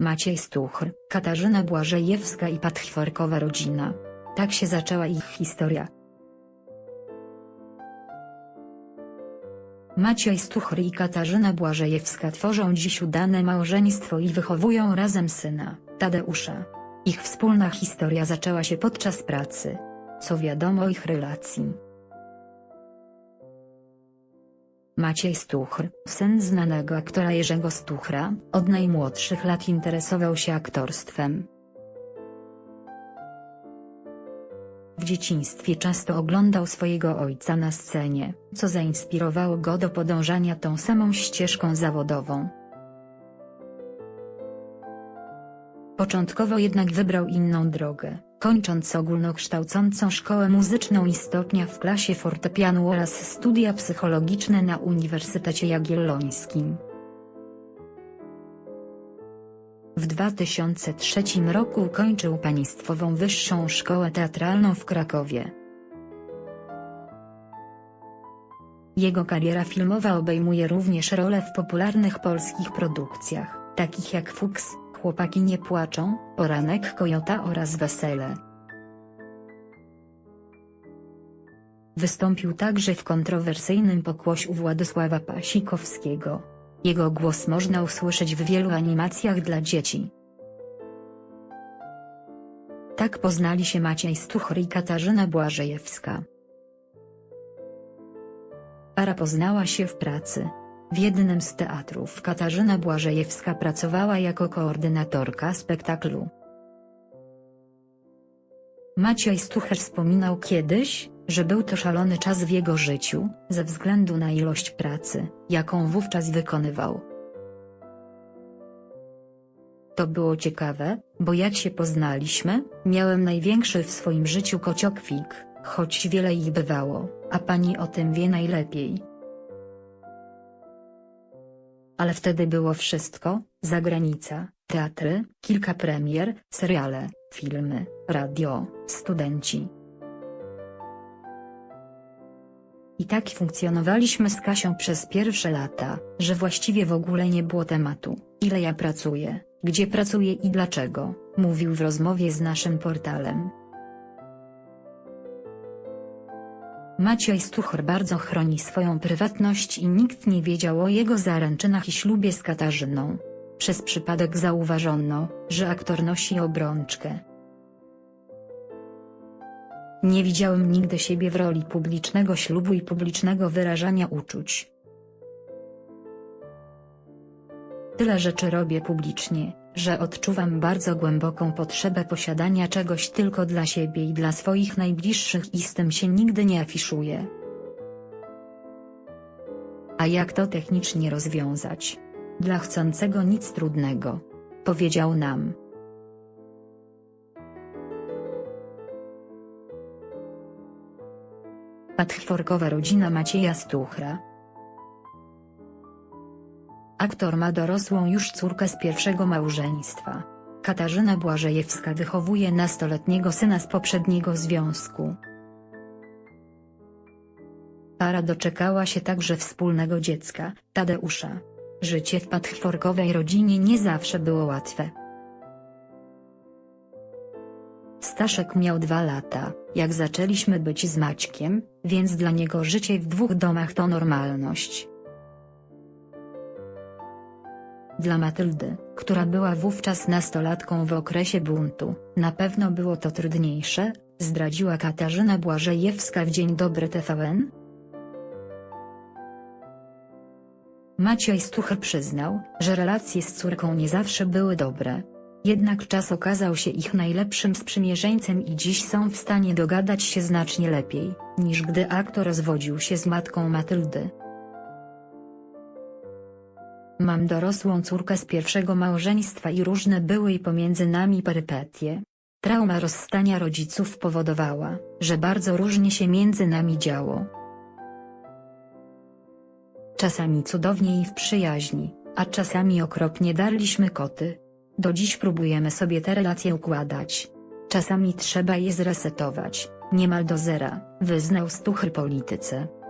Maciej Stuchr, Katarzyna Błażejewska i patchworkowa rodzina. Tak się zaczęła ich historia. Maciej Stuchr i Katarzyna Błażejewska tworzą dziś udane małżeństwo i wychowują razem syna, Tadeusza. Ich wspólna historia zaczęła się podczas pracy. Co wiadomo o ich relacji? Maciej Stuchr, syn znanego aktora Jerzego Stuchra, od najmłodszych lat interesował się aktorstwem. W dzieciństwie często oglądał swojego ojca na scenie, co zainspirowało go do podążania tą samą ścieżką zawodową. Początkowo jednak wybrał inną drogę, kończąc ogólnokształcącą szkołę muzyczną i stopnia w klasie fortepianu oraz studia psychologiczne na Uniwersytecie Jagiellońskim. W 2003 roku ukończył Państwową Wyższą Szkołę Teatralną w Krakowie. Jego kariera filmowa obejmuje również role w popularnych polskich produkcjach, takich jak Fuchs, Chłopaki nie płaczą, Poranek Kojota oraz Wesele. Wystąpił także w kontrowersyjnym pokłosiu Władysława Pasikowskiego. Jego głos można usłyszeć w wielu animacjach dla dzieci. Tak poznali się Maciej Stuchr i Katarzyna Błażejewska. Para poznała się w pracy. W jednym z teatrów Katarzyna Błażejewska pracowała jako koordynatorka spektaklu. Maciej Stucher wspominał kiedyś, że był to szalony czas w jego życiu, ze względu na ilość pracy, jaką wówczas wykonywał. To było ciekawe, bo jak się poznaliśmy, miałem największy w swoim życiu kociokwik, choć wiele ich bywało, a pani o tym wie najlepiej. Ale wtedy było wszystko, zagranica, teatry, kilka premier, seriale, filmy, radio, studenci. I tak funkcjonowaliśmy z Kasią przez pierwsze lata, że właściwie w ogóle nie było tematu, ile ja pracuję, gdzie pracuję i dlaczego, mówił w rozmowie z naszym portalem. Maciej Stuchr bardzo chroni swoją prywatność i nikt nie wiedział o jego zaręczynach i ślubie z Katarzyną. Przez przypadek zauważono, że aktor nosi obrączkę. Nie widziałem nigdy siebie w roli publicznego ślubu i publicznego wyrażania uczuć. Tyle rzeczy robię publicznie, że odczuwam bardzo głęboką potrzebę posiadania czegoś tylko dla siebie i dla swoich najbliższych i z tym się nigdy nie afiszuję. A jak to technicznie rozwiązać? Dla chcącego nic trudnego. Powiedział nam. Patchworkowa rodzina Macieja Stuchra. Aktor ma dorosłą już córkę z pierwszego małżeństwa. Katarzyna Błażejewska wychowuje nastoletniego syna z poprzedniego związku. Para doczekała się także wspólnego dziecka, Tadeusza. Życie w patchworkowej rodzinie nie zawsze było łatwe. Staszek miał dwa lata, jak zaczęliśmy być z Maćkiem, więc dla niego życie w dwóch domach to normalność. Dla Matyldy, która była wówczas nastolatką w okresie buntu, na pewno było to trudniejsze, zdradziła Katarzyna Błażejewska w Dzień Dobry TVN. Maciej Stuchr przyznał, że relacje z córką nie zawsze były dobre. Jednak czas okazał się ich najlepszym sprzymierzeńcem i dziś są w stanie dogadać się znacznie lepiej, niż gdy aktor rozwodził się z matką Matyldy. Mam dorosłą córkę z pierwszego małżeństwa i różne były i pomiędzy nami perypetie. Trauma rozstania rodziców powodowała, że bardzo różnie się między nami działo. Czasami cudownie i w przyjaźni, a czasami okropnie darliśmy koty. Do dziś próbujemy sobie te relacje układać. Czasami trzeba je zresetować, niemal do zera, wyznał Stuchr polityce.